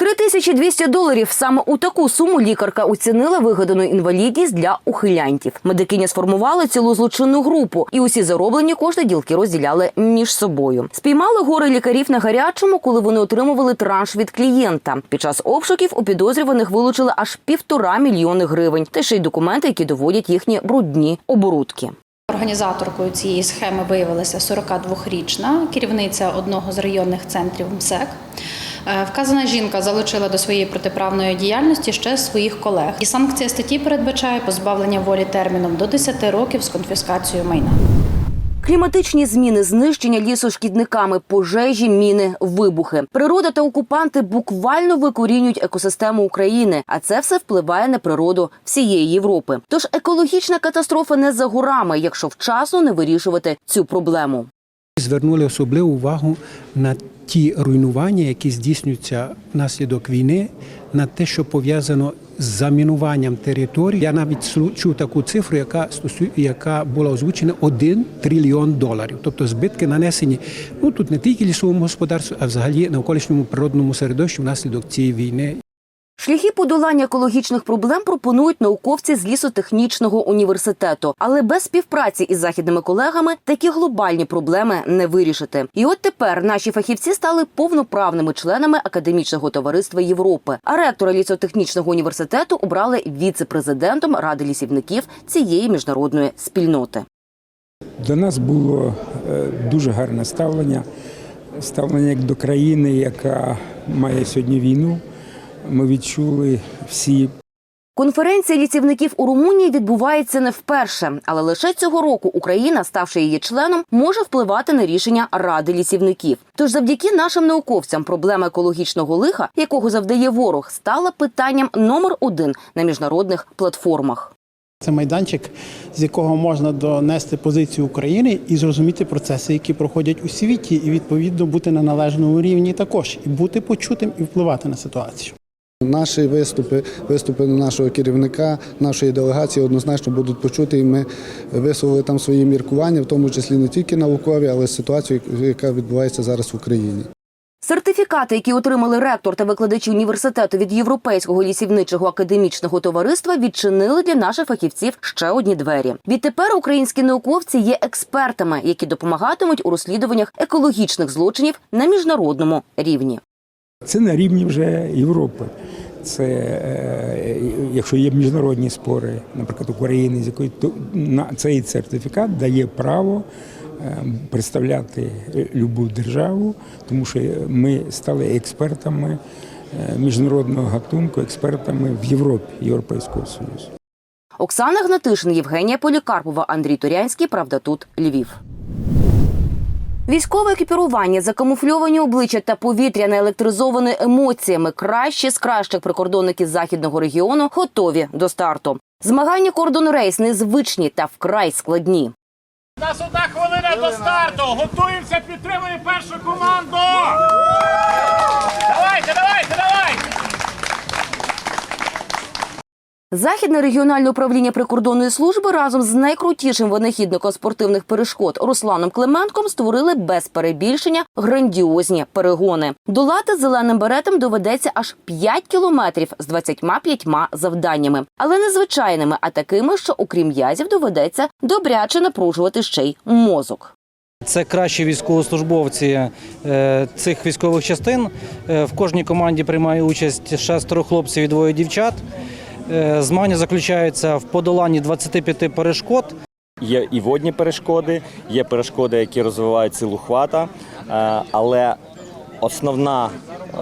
3200 доларів. Саме у таку суму лікарка оцінила вигадану інвалідність для ухилянтів. Медикині сформували цілу злочинну групу, і усі зароблені кошти ділки розділяли між собою. Спіймали гори лікарів на гарячому, коли вони отримували транш від клієнта. Під час обшуків у підозрюваних вилучили аж півтора мільйони гривень, та ще й документи, які доводять їхні брудні оборудки. Організаторкою цієї схеми виявилася 42-річна керівниця одного з районних центрів МСЕК. Е, Вказана жінка залучила до своєї протиправної діяльності ще своїх колег. І санкція статті передбачає позбавлення волі терміном до 10 років з конфіскацією майна. Кліматичні зміни, знищення лісу шкідниками, пожежі, міни, вибухи. Природа та окупанти буквально викорінюють екосистему України, а це все впливає на природу всієї Європи. Тож екологічна катастрофа не за горами, якщо вчасно не вирішувати цю проблему. Звернули особливу увагу на ті руйнування, які здійснюються внаслідок війни, на те, що пов'язано з замінуванням територій. Я навіть чув таку цифру, яка стосує, яка була озвучена 1 трильйон доларів. Тобто збитки нанесені ну тут не тільки лісовому господарству, а взагалі навколишньому природному середовищу внаслідок цієї війни. Шляхи подолання екологічних проблем пропонують науковці з лісотехнічного університету, але без співпраці із західними колегами такі глобальні проблеми не вирішити. І от тепер наші фахівці стали повноправними членами академічного товариства Європи. А ректора лісотехнічного університету обрали віце-президентом ради лісівників цієї міжнародної спільноти. До нас було е, дуже гарне ставлення. Ставлення як до країни, яка має сьогодні війну. Ми відчули всі Конференція лісівників у Румунії відбувається не вперше, але лише цього року Україна, ставши її членом, може впливати на рішення ради лісівників. Тож, завдяки нашим науковцям, проблема екологічного лиха, якого завдає ворог, стала питанням номер один на міжнародних платформах. Це майданчик, з якого можна донести позицію України і зрозуміти процеси, які проходять у світі, і відповідно бути на належному рівні також, і бути почутим і впливати на ситуацію. Наші виступи, виступи нашого керівника, нашої делегації однозначно будуть почуті, і ми висловили там свої міркування, в тому числі не тільки наукові, але й ситуацію, яка відбувається зараз в Україні. Сертифікати, які отримали ректор та викладачі університету від Європейського лісівничого академічного товариства, відчинили для наших фахівців ще одні двері. Відтепер українські науковці є експертами, які допомагатимуть у розслідуваннях екологічних злочинів на міжнародному рівні. це на рівні вже Європи. Це е, якщо є міжнародні спори, наприклад, України, з якої то на цей сертифікат дає право е, представляти любу державу, тому що ми стали експертами е, міжнародного гатунку, експертами в Європі, Європейського Союзу. Оксана Гнатишин, Євгенія Полікарпова, Андрій Турянський. Правда, тут Львів. Військове екіпірування, закамуфльовані обличчя та повітря наелектризовані емоціями. Кращі з кращих прикордонників західного регіону готові до старту. Змагання кордон рейс незвичні та вкрай складні. У нас одна хвилина до старту. Готуємося, підтримуємо першу команду. Західне регіональне управління прикордонної служби разом з найкрутішим винахідником спортивних перешкод Русланом Клименком створили без перебільшення грандіозні перегони. Долати зеленим беретом доведеться аж 5 кілометрів з 25 завданнями, але не звичайними, а такими, що окрім м'язів доведеться добряче напружувати ще й мозок. Це кращі військовослужбовці е, цих військових частин. Е, В кожній команді приймає участь шестеро хлопців і двоє дівчат. Е, Змагання заключаються в подоланні 25 перешкод. Є і водні перешкоди, є перешкоди, які розвивають силу хвата. Е, Але основна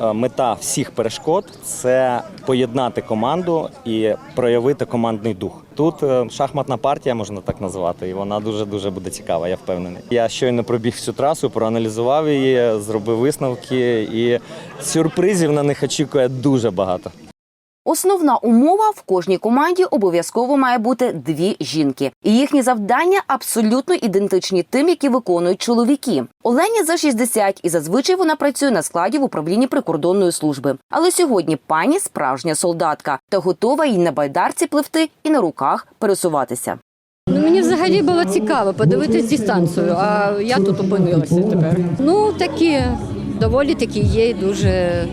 е, мета всіх перешкод це поєднати команду і проявити командний дух. Тут шахматна партія, можна так назвати, і вона дуже дуже буде цікава. Я впевнений. Я щойно пробіг всю трасу, проаналізував її, зробив висновки, і сюрпризів на них очікує дуже багато. Основна умова в кожній команді обов'язково має бути дві жінки. І їхні завдання абсолютно ідентичні тим, які виконують чоловіки. Олені за 60, і зазвичай вона працює на складі в управлінні прикордонної служби. Але сьогодні пані справжня солдатка та готова і на байдарці пливти, і на руках пересуватися. Ну, мені взагалі було цікаво подивитись дистанцію, а я тут опинилася тепер. Ну, такі доволі такі є, дуже е,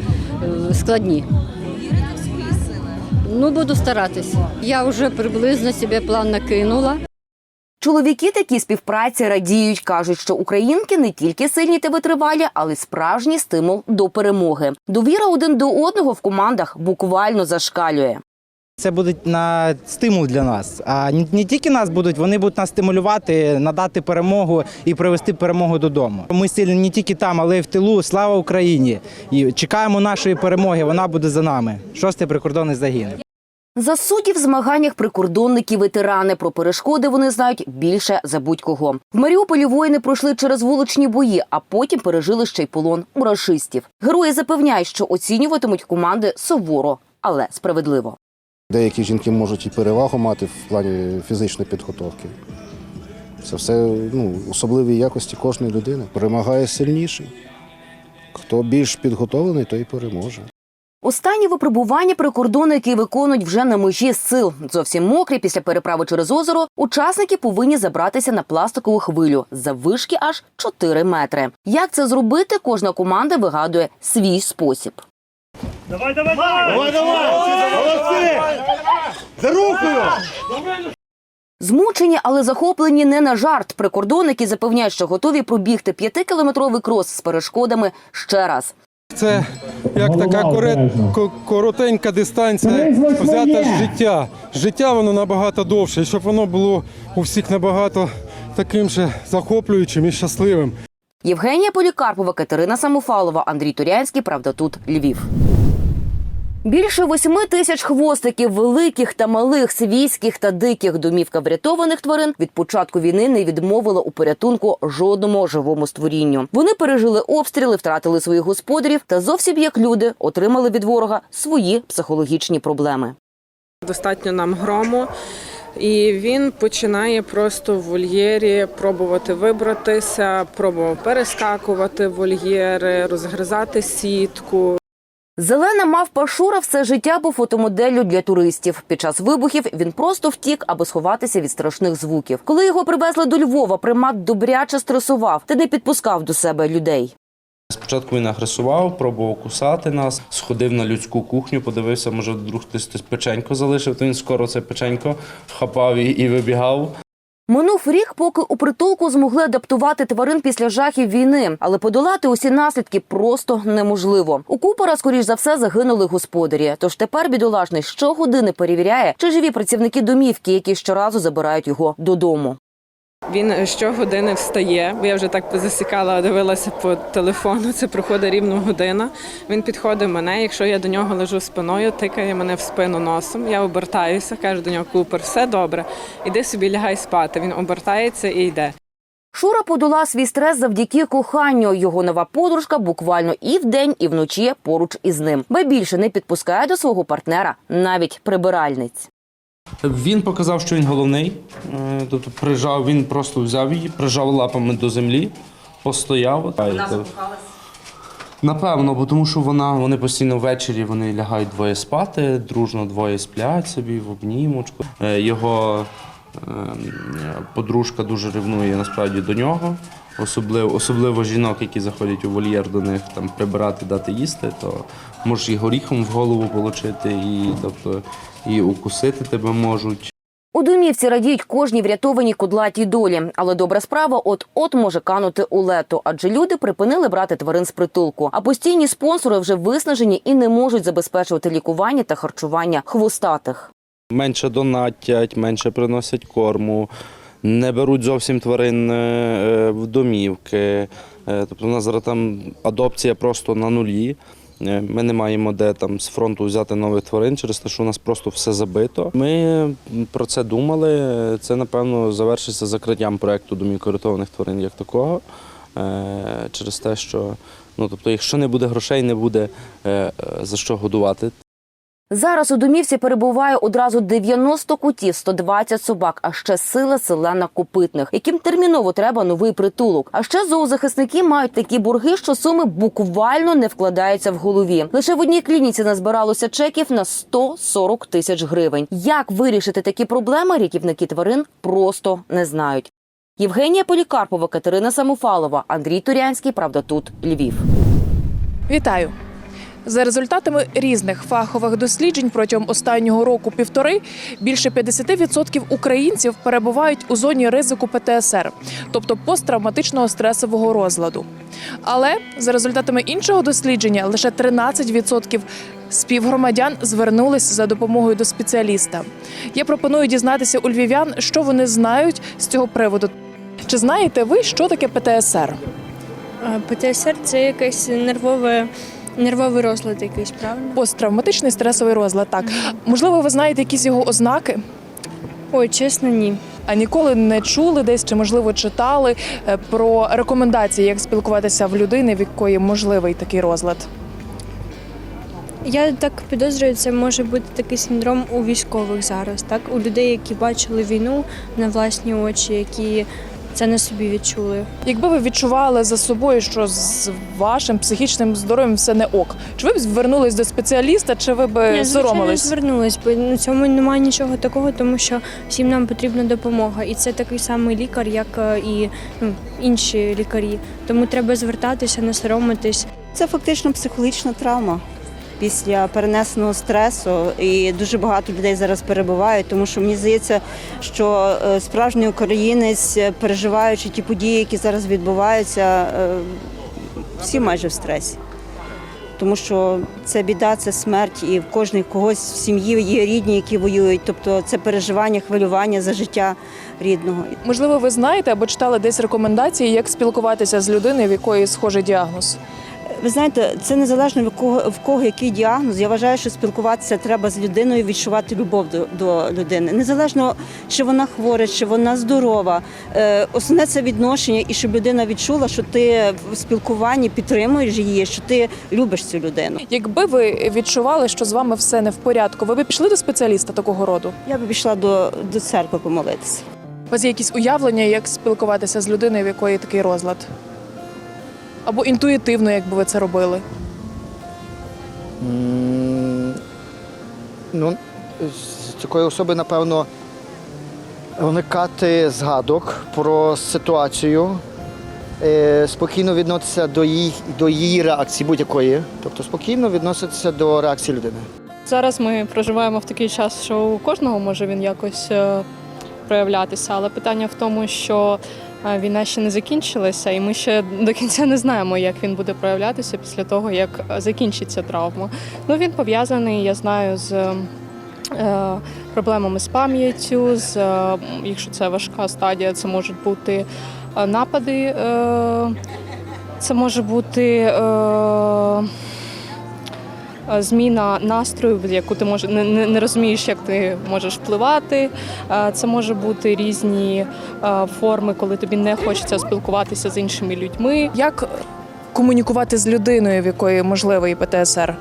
складні. Ну, буду старатися. Я вже приблизно собі план накинула. Чоловіки такі співпраці радіють, кажуть, що українки не тільки сильні та витривалі, але й справжній стимул до перемоги. Довіра один до одного в командах буквально зашкалює. Це буде на стимул для нас. А не не тільки нас будуть, вони будуть нас стимулювати, надати перемогу і привести перемогу додому. Ми сильні не тільки там, але й в тилу. Слава Україні! І чекаємо нашої перемоги. Вона буде за нами. Шостий прикордонний загін. За суддів в змаганнях прикордонники ветерани про перешкоди вони знають більше за будь-кого. В Маріуполі воїни пройшли через вуличні бої, а потім пережили ще й полон у рашистів. Герої запевняють, що оцінюватимуть команди суворо, але справедливо. Деякі жінки можуть і перевагу мати в плані фізичної підготовки. Це все ну, особливі якості кожної людини. Перемагає сильніший. Хто більш підготовлений, той і переможе. Останні випробування прикордонники виконують вже на межі сил. Зовсім мокрі після переправи через озеро. Учасники повинні забратися на пластикову хвилю заввишки аж 4 метри. Як це зробити? Кожна команда вигадує свій спосіб. Давай, давай, давай! Давай, давай! За рукою! Змучені, але захоплені не на жарт. Прикордонники запевняють, що готові пробігти п'ятикілометровий крос з перешкодами ще раз. Це як така коротенька дистанція взята з життя. Життя воно набагато довше, і щоб воно було у всіх набагато таким же захоплюючим і щасливим. Євгенія Полікарпова, Катерина Самофалова, Андрій Турянський. Правда, тут Львів. Більше восьми тисяч хвостиків великих та малих, свійських та диких домівка врятованих тварин від початку війни не відмовила у порятунку жодному живому створінню. Вони пережили обстріли, втратили своїх господарів та зовсім як люди отримали від ворога свої психологічні проблеми. Достатньо нам грому. І він починає просто в вольєрі пробувати вибратися, пробував перескакувати вольєри, розгризати сітку. Зелена мавпа Шура все життя був фотомоделлю для туристів. Під час вибухів він просто втік, аби сховатися від страшних звуків. Коли його привезли до Львова, примат добряче стресував та не підпускав до себе людей. Спочатку він агресував, пробував кусати нас, сходив на людську кухню, подивився, може, вдруг хтось печенько залишив, то він скоро це печенько хапав і вибігав. Минув рік, поки у притулку змогли адаптувати тварин після жахів війни, але подолати усі наслідки просто неможливо. У Купера, скоріш за все, загинули господарі. Тож тепер бідолашний щогодини перевіряє, чи живі працівники домівки, які щоразу забирають його додому. Він щогодини встає, бо я вже так позасікала, дивилася по телефону. Це проходить рівно година. Він підходить мене. Якщо я до нього лежу спиною, тикає мене в спину носом. Я обертаюся, кажу до нього Купер, все добре. Іди собі лягай спати. Він обертається і йде. Шура подолав свій стрес завдяки коханню. Його нова подружка буквально і вдень, і вночі поруч із ним. Ба більше не підпускає до свого партнера навіть прибиральниць. Він показав, що він головний. е, Тобто прижав, він просто взяв її, прижав лапами до землі, постояв. Вона Напевно, бо тому що вона, вони постійно ввечері вони лягають двоє спати, дружно двоє сплять собі в обнімочку. Е, Його е, подружка дуже ревнує насправді до нього. Особливо, особливо жінок, які заходять у вольєр до них там прибирати, дати їсти, то можеш і горіхом в голову отримати, і тобто і укусити тебе можуть. У домівці радіють кожній врятованій кудлатій долі, але добра справа от-от може канути у лето, адже люди припинили брати тварин з притулку. А постійні спонсори вже виснажені і не можуть забезпечувати лікування та харчування хвостатих. Менше донатять, менше приносять корму, не беруть зовсім тварин е, в домівки. Е, Тобто у нас зараз там адопція просто на нулі. Е, Ми не маємо де там з фронту взяти нових тварин через те, що у нас просто все забито. Ми про це думали. Це напевно завершиться закриттям проекту домівки рятованих тварин як такого. Е, Через те, що ну тобто, якщо не буде грошей, не буде е, е, за що годувати Зараз у домівці перебуває одразу 90 котів, 120 собак, а ще сила селена копитних, яким терміново треба новий притулок. А ще зоозахисники мають такі борги, що суми буквально не вкладаються в голові. Лише в одній клініці назбиралося чеків на 140 тисяч гривень. Як вирішити такі проблеми, рятівники тварин просто не знають. Євгенія Полікарпова, Катерина Самофалова, Андрій Турянський. Правда, тут Львів. Вітаю! За результатами різних фахових досліджень протягом останнього року півтори більше 50% українців перебувають у зоні ризику ПТСР, тобто посттравматичного стресового розладу. Але за результатами іншого дослідження лише 13% співгромадян звернулись за допомогою до спеціаліста. Я пропоную дізнатися у львів'ян, що вони знають з цього приводу. Чи знаєте ви, що таке ПТСР? ПТСР це якийсь нервове, нервовий розлад якийсь, правильно? Посттравматичний стресовий розлад. Так можливо, ви знаєте якісь його ознаки? Ой, чесно, ні. А ніколи не чули десь чи можливо читали е, про рекомендації, як спілкуватися в людини, в якої можливий такий розлад. Я так підозрюю, це може бути такий синдром у військових зараз, так? У людей, які бачили війну на власні очі, які це на собі відчули. Якби ви відчували за собою, що з вашим психічним здоров'ям все не ок, чи ви б звернулись до спеціаліста, чи ви б Я, звичайно, соромились? звернулась, бо на цьому немає нічого такого, тому що всім нам потрібна допомога. І це такий самий лікар, як е, і ну, інші лікарі. Тому треба звертатися, не соромитись. Це фактично психологічна травма після перенесеного стресу, і дуже багато людей зараз перебувають, тому що мені здається, що е, справжній українець, е, переживаючи ті події, які зараз відбуваються, е, всі майже в стресі. Тому що це біда, це смерть, і в кожної когось в сім'ї є рідні, які воюють. Тобто це переживання, хвилювання за життя рідного. Можливо, ви знаєте або читали десь рекомендації, як спілкуватися з людиною, в якої схожий діагноз. Ви знаєте, це незалежно від кого в кого який діагноз. Я вважаю, що спілкуватися треба з людиною, відчувати любов до, до людини. Незалежно чи вона хвора, чи вона здорова. Е, основне це відношення, і щоб людина відчула, що ти в спілкуванні підтримуєш її, що ти любиш цю людину. Якби ви відчували, що з вами все не в порядку, ви б пішли до спеціаліста такого роду? Я би пішла до, до церкви помолитися. У вас є якісь уявлення, як спілкуватися з людиною, в якої такий розлад? Або інтуїтивно, як би ви це робили? Ну, з такої особи, напевно, уникати згадок про ситуацію, е, спокійно відноситися до її, до її реакції будь-якої, тобто спокійно відноситися до реакції людини. Зараз ми проживаємо в такий час, що у кожного може він якось е, проявлятися, але питання в тому, що війна ще не закінчилася, і ми ще до кінця не знаємо, як він буде проявлятися після того, як е, закінчиться травма. Ну він пов'язаний, я знаю, з е, проблемами з пам'яттю, з е, якщо це важка стадія, це можуть бути напади, це може бути. Е, Зміна настрою, яку ти може не, не, не розумієш, як ти можеш впливати. Е, Це може бути різні е, форми, коли тобі не хочеться спілкуватися з іншими людьми. Як комунікувати з людиною, в якої можливий ПТСР?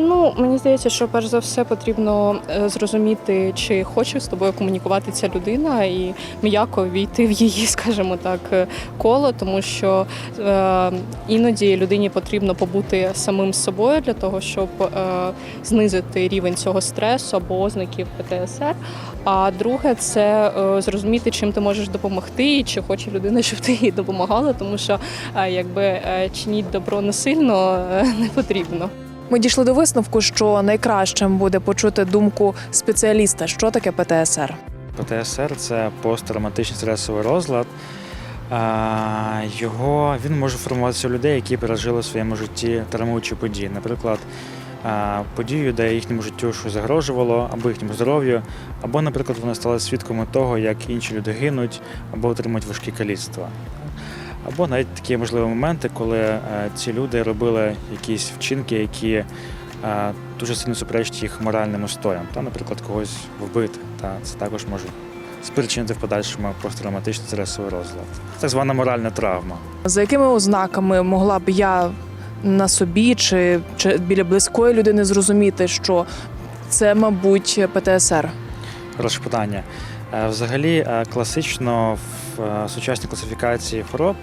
Ну мені здається, що перш за все потрібно е, зрозуміти, чи хоче з тобою комунікувати ця людина, і м'яко війти в її, скажімо так, е, коло, тому що е, іноді людині потрібно побути самим собою для того, щоб е, знизити рівень цього стресу або ознаків ПТСР. А друге, це е, зрозуміти, чим ти можеш допомогти, і чи хоче людина, щоб ти їй допомагала, тому що е, якби е, чиніть добро насильно е, не потрібно. Ми дійшли до висновку, що найкращим буде почути думку спеціаліста, що таке ПТСР. ПТСР це посттравматичний стресовий розлад. Його він може формуватися у людей, які пережили в своєму житті травмуючі події. Наприклад, подію, де їхньому життю щось загрожувало, або їхньому здоров'ю, або, наприклад, вони стали свідками того, як інші люди гинуть або отримують важкі каліцтва. Або навіть такі можливі моменти, коли е, ці люди робили якісь вчинки, які е, дуже сильно суперечать їх моральним устоям, та, наприклад, когось вбити. Та це також може спричинити в подальшому посттравматичний стресовий розлад. Так звана моральна травма. За якими ознаками могла б я на собі чи, чи біля близької людини зрозуміти, що це, мабуть, ПТСР? Хороше питання. Е, Взагалі, класично в сучасній класифікації хвороб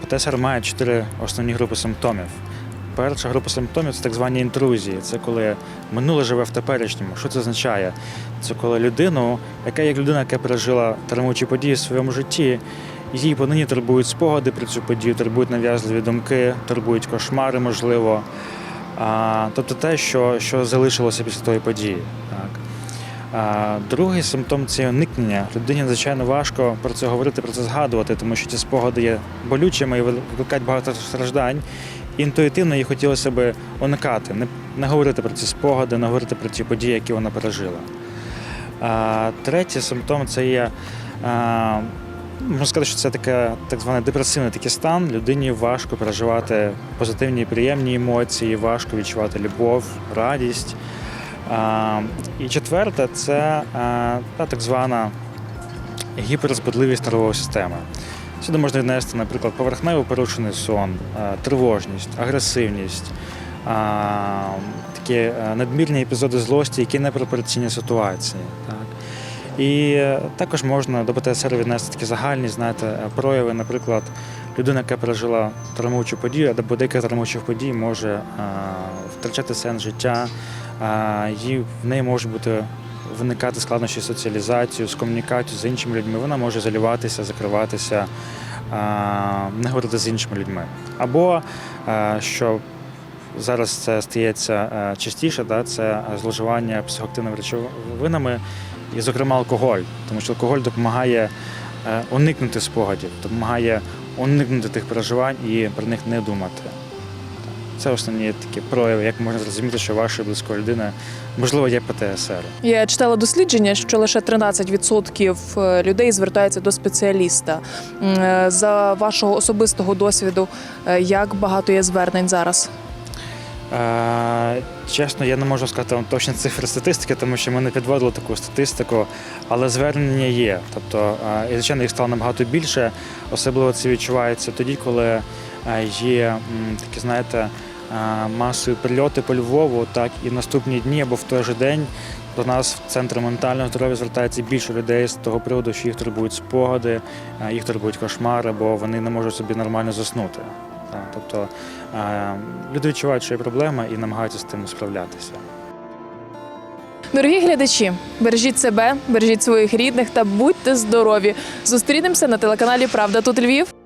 ПТСР має чотири основні групи симптомів. Перша група симптомів це так звані інтрузії. Це коли минуле живе в теперішньому. Що це означає? Це коли людину, яка як людина, яка пережила травмуючі події в своєму житті, її понині турбують спогади про цю подію, турбують нав'язливі думки, турбують кошмари, можливо. А, тобто те, що, що залишилося після тої події. Так. Другий симптом це уникнення. Людині звичайно важко про це говорити, про це згадувати, тому що ці спогади є болючими і викликають багато страждань. Інтуїтивно їй хотілося б уникати, не, говорити про ці спогади, не говорити про ті події, які вона пережила. А, третій симптом це є. Можна сказати, що це таке так званий депресивний такий стан. Людині важко переживати позитивні і приємні емоції, важко відчувати любов, радість. І четверте це та так звана гіперзбудливість нервової системи. Сюди можна віднести, наприклад, поверхнево порушений сон, тривожність, агресивність, такі надмірні епізоди злості, які не пропорційні ситуації. І е, також можна до ПТСР віднести такі загальні знаєте, е, прояви, наприклад, людина, яка пережила травмуючу подію, або деяка травмуючих подій може втрачати сенс життя, е, в неї можуть бути виникати складнощі з соціалізацією, з комунікацією з іншими людьми. Вона може заліватися, закриватися, не говорити з іншими людьми. Або що зараз це стається частіше, це зловживання психоактивними речовинами, і, зокрема, алкоголь, тому що алкоголь допомагає е, уникнути спогадів, допомагає уникнути тих переживань і про них не думати. Це основні такі прояви, як можна зрозуміти, що вашої близької людини можливо є ПТСР. Я читала дослідження, що лише 13% людей звертаються до спеціаліста. Е, За вашого особистого досвіду, е, як багато є звернень зараз? Е, Чесно, я не можу сказати вам точні цифри статистики, тому що ми не підводили таку статистику, але звернення є. Тобто, е, і звичайно, їх стало набагато більше. Особливо це відчувається тоді, коли е, є такі, знаєте, е, масові прильоти по Львову, так і в наступні дні або в той же день до нас в центр ментального здоров'я звертається більше людей з того приводу, що їх турбують спогади, їх турбують кошмари, бо вони не можуть собі нормально заснути. Тобто люди відчувають, що є проблема і намагаються з тим справлятися. Дорогі глядачі, бережіть себе, бережіть своїх рідних та будьте здорові. Зустрінемося на телеканалі Правда тут Львів.